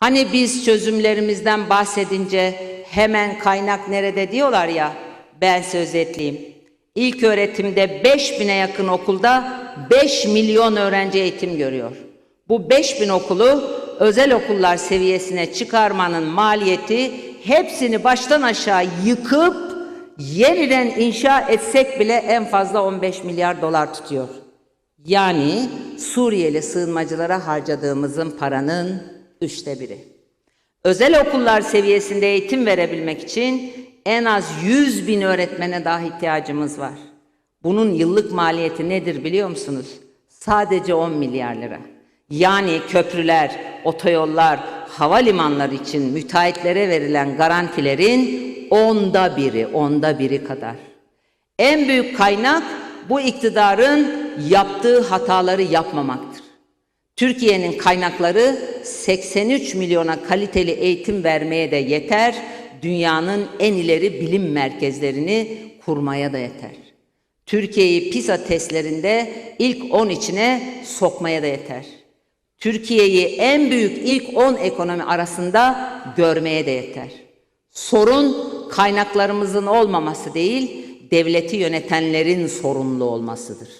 Hani biz çözümlerimizden bahsedince hemen kaynak nerede diyorlar ya, ben söz özetleyeyim. İlk öğretimde 5000'e yakın okulda 5 milyon öğrenci eğitim görüyor. Bu 5000 okulu özel okullar seviyesine çıkarmanın maliyeti hepsini baştan aşağı yıkıp yeniden inşa etsek bile en fazla 15 milyar dolar tutuyor. Yani Suriyeli sığınmacılara harcadığımızın paranın üçte biri. Özel okullar seviyesinde eğitim verebilmek için en az 100 bin öğretmene daha ihtiyacımız var. Bunun yıllık maliyeti nedir biliyor musunuz? Sadece 10 milyar lira. Yani köprüler, otoyollar, havalimanları için müteahhitlere verilen garantilerin onda biri, onda biri kadar. En büyük kaynak bu iktidarın yaptığı hataları yapmamaktır. Türkiye'nin kaynakları 83 milyona kaliteli eğitim vermeye de yeter, dünyanın en ileri bilim merkezlerini kurmaya da yeter. Türkiye'yi PISA testlerinde ilk 10 içine sokmaya da yeter. Türkiye'yi en büyük ilk 10 ekonomi arasında görmeye de yeter. Sorun kaynaklarımızın olmaması değil, devleti yönetenlerin sorumlu olmasıdır.